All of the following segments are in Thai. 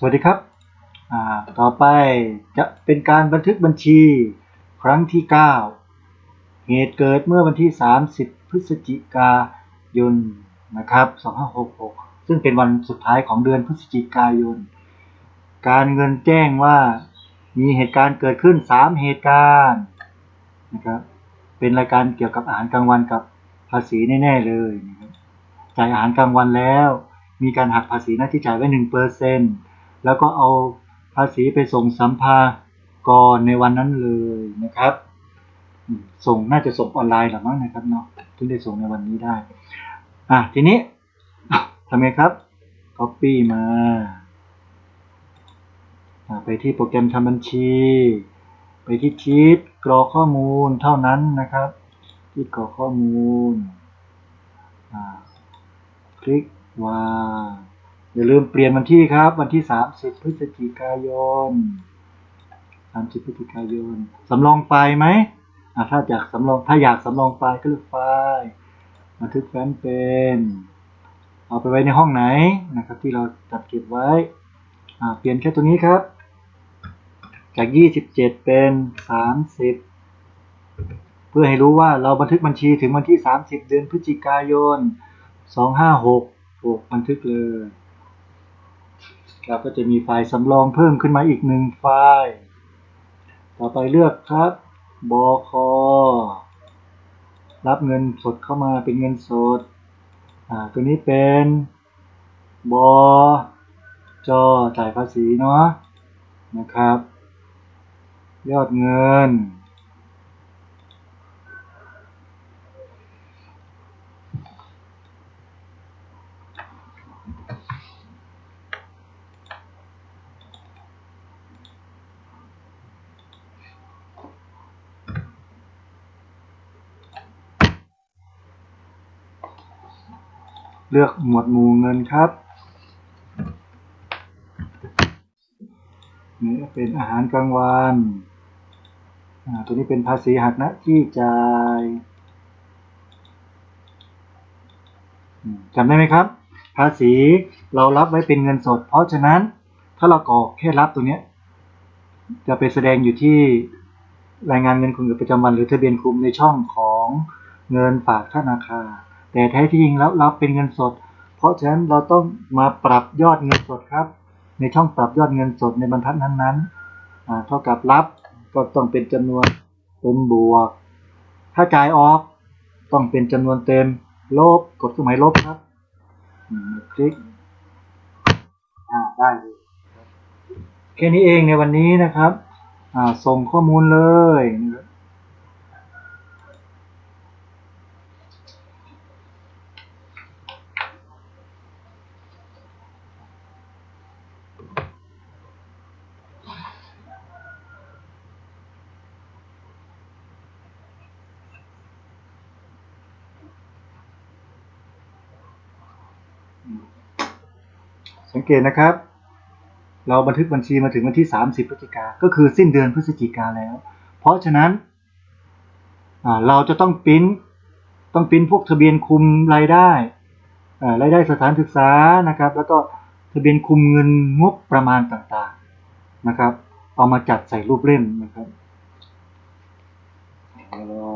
สวัสดีครับ ต่อไปจะเป็นการบันทึกบัญชีครั้งที่ 9 เหตุเกิดเมื่อวันที่ 30 พฤศจิกายนนะครับ 2566 ซึ่งเป็นวันสุดท้ายของเดือนพฤศจิกายน การเงินแจ้งว่ามีเหตุการณ์เกิดขึ้น 3 เหตุการณ์นะครับ เป็นรายการเกี่ยวกับอาหารกลางวันกับภาษีแน่ๆเลยนะครับจ่ายอาหารกลางวันแล้วมีการหักภาษีหน้าที่จ่ายไว้หนึ่งเปอร์เซ็น แล้วก็เอาภาษีไปส่งสัมภากรในวันนั้นเลยนะครับ ส่งน่าจะส่งออนไลน์หรือมั้งนะครับเนาะถึงได้ส่งในวันนี้ได้ อะทีนี้ทำไงครับ copy มาไปที่โปรแกรมทำบัญชี ไปที่ชีตกรอกข้อมูลเท่านั้นนะครับที่กรอกข้อมูลคลิกวาง อย่าลืมเปลี่ยนวันที่ครับ วันที่ 30 พฤศจิกายน 30 พฤศจิกายน สำรองไฟล์ไหมถ้าอยากสำรองถ้าอยากสำรองไฟล์ก็เลือกไฟล์บันทึกแฟ้มเป็น เอาไปไว้ในห้องไหนนะครับ ที่เราจัดเก็บไว้เปลี่ยนแค่ตรงนี้ครับ จาก 27 เป็น 30 เพื่อให้รู้ว่าเราบันทึกบัญชีถึงวันที่ 30 เดือนพฤศจิกายน 2566 บันทึกเลย ครับก็จะมีไฟล์สำรองเพิ่มขึ้นมาอีกหนึ่งไฟล์ ต่อไปเลือกครับบครับเงินสดเข้ามาเป็นเงินสด อ่า ตัวนี้เป็นบจจ่ายภาษีเนาะนะครับ ยอดเงิน เลือกหมวดหมู่เงินครับ นี่เป็นอาหารกลางวันตัวนี้เป็นภาษีหักหน้าที่จ่ายจำได้ไหมครับ ภาษีเรารับไว้เป็นเงินสด เพราะฉะนั้นถ้าเรากรอกแค่รับตัวนี้จะไปแสดงอยู่ที่รายงานเงินคงอยู่ประจำวันหรือทะเบียนคุมในช่องของเงินฝากธนาคาร แต่แท้ที่จริงแล้วรับเป็นเงินสด เพราะฉะนั้นเราต้องมาปรับยอดเงินสดครับ ในช่องปรับยอดเงินสดในบรรทัดนั้นๆอ่าเท่ากับรับก็ต้องเป็นจำนวนเป็นบวก ถ้าจ่ายออกต้องเป็นจำนวนเต็มลบกดเครื่องหมายลบครับคลิกอ่าได้เลยแค่นี้เองในวันนี้นะครับ ส่งข้อมูลเลย สังเกตนะครับ เราบันทึกบัญชีมาถึงวันที่ 30พฤศจิกาก็คือสิ้นเดือนพฤศจิกาแล้ว เพราะฉะนั้นเราจะต้องปริ้นต้องปริ้นพวกทะเบียนคุมรายได้รายได้สถานศึกษานะครับ แล้วก็ทะเบียนคุมเงินงบประมาณต่างๆนะครับ เอามาจัดใส่รูปเล่มนะครับเดี๋ยวรอ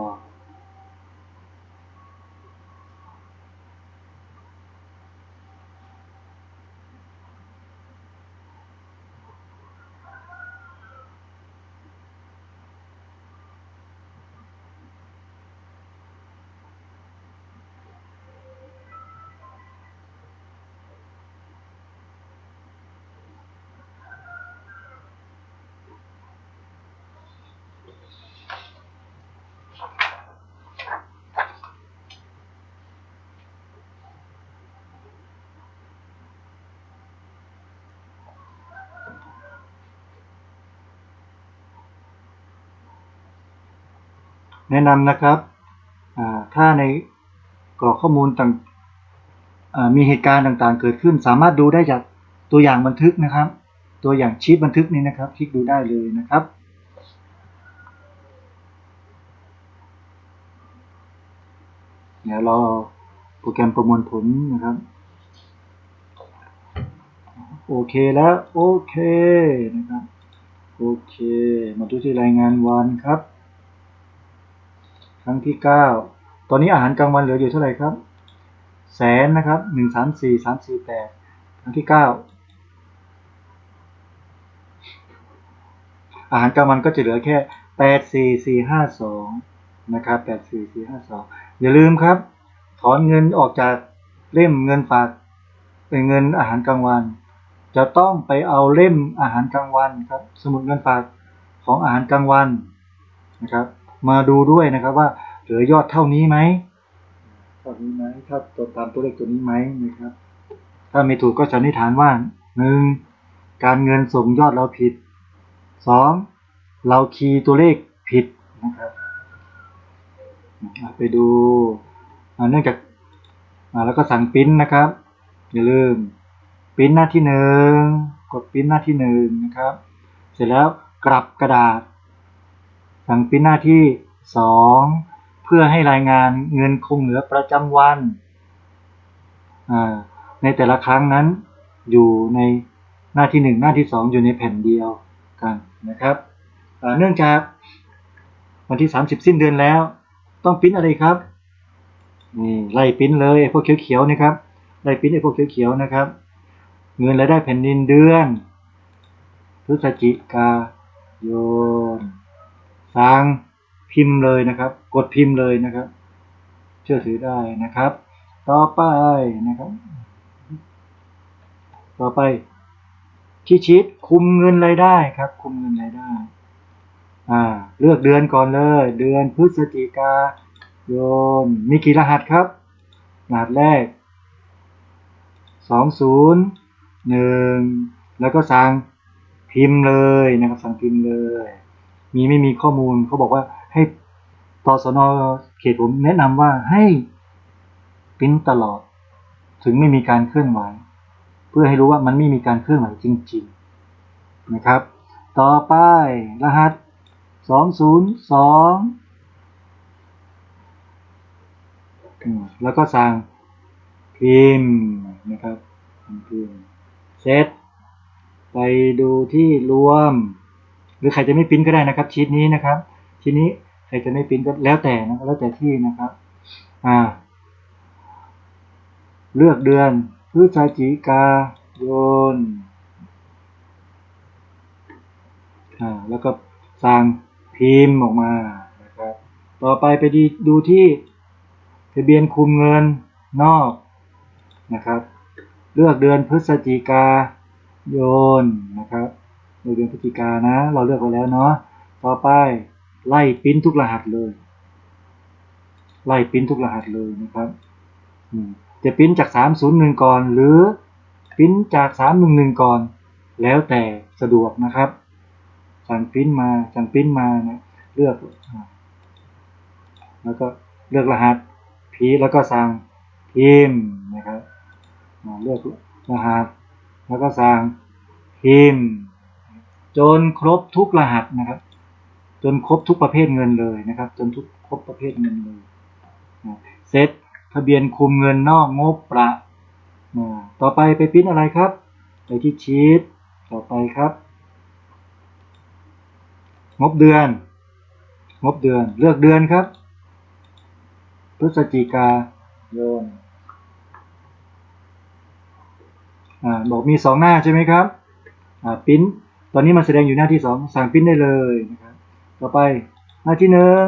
แนะนำนะครับ ถ้าในกรอกข้อมูลต่างมีเหตุการณ์ต่างๆ เกิดขึ้น สามารถดูได้จากตัวอย่างบันทึกนะครับ ตัวอย่างชีตบันทึกนี้นะครับ คลิกดูได้เลยนะครับเดี๋ยวเราโปรแกรมประมวลผลนะครับ โอเคแล้ว โอเคนะครับ โอเค มาดูที่รายงานวันครับ ครั้งที่เก้าตอนนี้อาหารกลางวันเหลืออยู่เท่าไหร่ครับ แสนนะครับหนึ่งสามสี่สามสี่แปดครั้งที่เก้าอาหารกลางวันก็จะเหลือแค่แปดสี่สี่ห้าสองนะครับแปดสี่สี่ห้าสองอย่าลืมครับ ถอนเงินออกจากเล่มเงินฝากเป็นเงินอาหารกลางวัน จะต้องไปเอาเล่มอาหารกลางวันครับ สมุดเงินฝากของอาหารกลางวันนะครับ มาดูด้วยนะครับว่าเหลือยอดเท่านี้ไหมเท่านี้ไหมถ้าตัวตามตัวเลขตัวนี้ไหมนะครับ ถ้าไม่ถูกก็สันนิษฐานว่าหนึ่งการเงินส่งยอดเราผิดสองเราคีย์ตัวเลขผิดนะครับอะไปดูอะเนื่องจากอะแล้วก็สั่งปริ้นนะครับ อย่าลืมปริ้นหน้าที่หนึ่งกดปริ้นหน้าที่หนึ่งนะครับ เสร็จแล้วกลับกระดาษ สั่งปริ้นหน้าที่สองเพื่อให้รายงานเงินคงเหลือประจำวัน ในแต่ละครั้งนั้นอยู่ในหน้าที่หนึ่งหน้าที่สองอยู่ในแผ่นเดียวกันนะครับ เนื่องจากวันที่ 30 สิ้นเดือนแล้ว ต้องปริ้นอะไรครับนี่ไล่ปริ้นเลยพวกเขียวๆนะครับไล่ปริ้นไอ้พวกเขียวๆนะครับ เงินรายได้แผ่นดินเดือนพฤศจิกายน สั่งพิมพ์เลยนะครับ กดพิมพ์เลยนะครับ เชื่อถือได้นะครับ ต่อไปนะครับ ต่อไปที่ชีตคุมเงินรายได้ครับ คุมเงินรายได้ อ่า เลือกเดือนก่อนเลย เดือนพฤศจิกายนมีกี่รหัสครับ รหัสแรกสองศูนย์หนึ่งแล้วก็สั่งพิมพ์เลยนะครับ สั่งพิมพ์เลย มีไม่มีข้อมูลเขาบอกว่าให้ตสนเขตผมแนะนำว่าให้ปริ้นตลอด ถึงไม่มีการเคลื่อนไหว เพื่อให้รู้ว่ามันไม่มีการเคลื่อนไหวจริง ๆนะครับ ต่อไปรหัสสองศูนย์สองแล้วก็สั่งพิมพ์นะครับพิมพ์เซตไปดูที่รวม หรือใครจะไม่ปิ้นก็ได้นะครับชีตนี้นะครับชีตนี้ใครจะไม่ปิ้นก็แล้วแต่นะแล้วแต่ที่นะครับอ่าเลือกเดือนพฤศจิกายนอ่าแล้วก็สั่งพิมพ์ออกมานะครับต่อไปไปดีดูที่ทะเบียนคุมเงินนอกนะครับ เลือกเดือนพฤศจิกายนนะครับ เลือกเดือนพฤศจิกานะ เราเลือกไปแล้วเนาะต่อไปไล่ปิ้นทุกรหัสเลย ไล่ปิ้นทุกรหัสเลยนะครับอืมจะปิ้นจาก 301 ก่อน หรือปิ้นจาก 311 ก่อน แล้วแต่สะดวกนะครับ สั่งปิ้นมาสั่งปิ้นมานะเลือก แล้วก็เลือกรหัสพีแล้วก็สั่งพิมพ์นะครับเลือกรหัสแล้วก็สั่งพิมพ์ จนครบทุกรหัสนะครับ จนครบทุกประเภทเงินเลยนะครับ จนทุกครบประเภทเงินเลยนะเซตทะเบียนคุมเงินนอกงบประต่อไปไปพิมพ์อะไรครับ ไปที่ชีตต่อไปครับ งบเดือน งบเดือนเลือกเดือนครับ พฤศจิกายนอ่าบอกมีสองหน้าใช่ไหมครับอ่าปิ้น ตอนนี้มันแสดงอยู่หน้าที่สองสั่งปริ้นได้เลยนะครับต่อไปหน้าที่หนึ่ง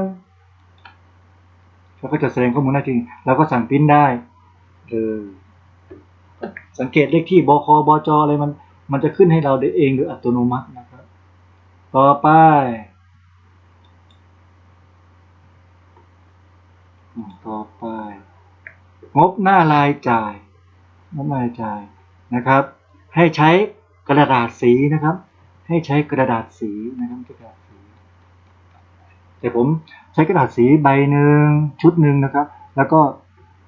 แล้วก็จะแสดงข้อมูลหน้าที่แล้วก็สั่งปริ้นได้เลยสังเกตเลขที่บคบจอะไรมัน มันจะขึ้นให้เราเองโดยอัตโนมัตินะครับ ต่อไปต่อไป งบหน้ารายจ่ายงบหน้ารายจ่ายนะครับ ให้ใช้กระดาษสีนะครับ ให้ใช้กระดาษสีนะครับกระดาษสี แต่ผมใช้กระดาษสีใบหนึ่งชุดหนึ่งนะครับ แล้วก็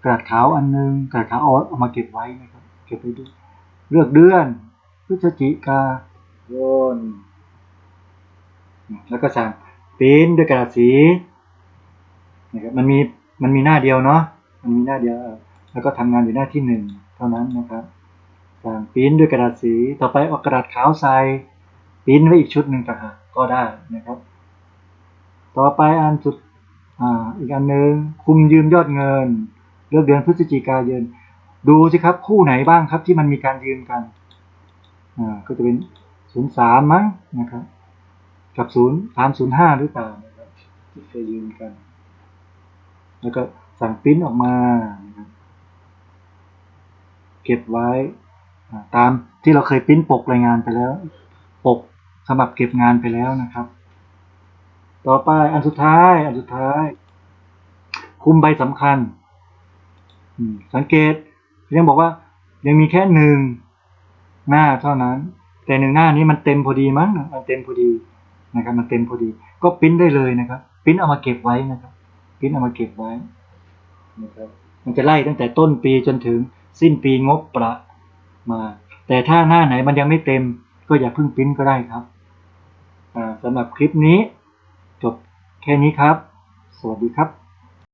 กระดาษขาวอันหนึงกระดาษขาวเอาเอามาเก็บไว้นะครับ เก็บไว้ด้วยเลือกเดือนพฤศจิกายนแล้วก็สั่งปิ้นด้วยกระดาษสีนะครับมันมีมันมีหน้าเดียวเนาะมันมีหน้าเดียว แล้วก็ทำงานอยู่หน้าที่หนึ่งเท่านั้นนะครับสั่งปิ้นด้วยกระดาษสี ต่อไปเอากระดาษขาวใส่ ปริ้นไว้อีกชุดหนึ่งต่างหากก็ได้นะครับ ต่อไปอันสุดอ่าอีกอันหนึ่งคุมยืมยอดเงิน เลือกเดือนพฤศจิกายนดูสิครับคู่ไหนบ้างครับที่มันมีการยืมกันอ่าก็จะเป็นศูนย์สามมั้งนะครับ กับศูนย์สามศูนย์ห้าหรือเปล่านะครับที่เคยยืมกัน แล้วก็สั่งปริ้นออกมานะครับเก็บไว้ตามที่เราเคยปริ้นปกรายงานไปแล้ว ปก สำหรับเก็บงานไปแล้วนะครับ ต่อไปอันสุดท้าย อันสุดท้าย คุมใบสำคัญ สังเกตยังบอกว่ายังมีแค่หนึ่งหน้าเท่านั้น แต่หนึ่งหน้านี้มันเต็มพอดีมั้งมันเต็มพอดีนะครับ มันเต็มพอดี ก็ปริ้นได้เลยนะครับปริ้นเอามาเก็บไว้นะครับปริ้นเอามาเก็บไว้นะครับมันจะไล่ตั้งแต่ต้นปีจนถึงสิ้นปีงบประมาแต่ถ้าหน้าไหนมันยังไม่เต็ม ก็อย่าเพิ่งปริ้นก็ได้ครับ สำหรับคลิปนี้ จบแค่นี้ครับ สวัสดีครับ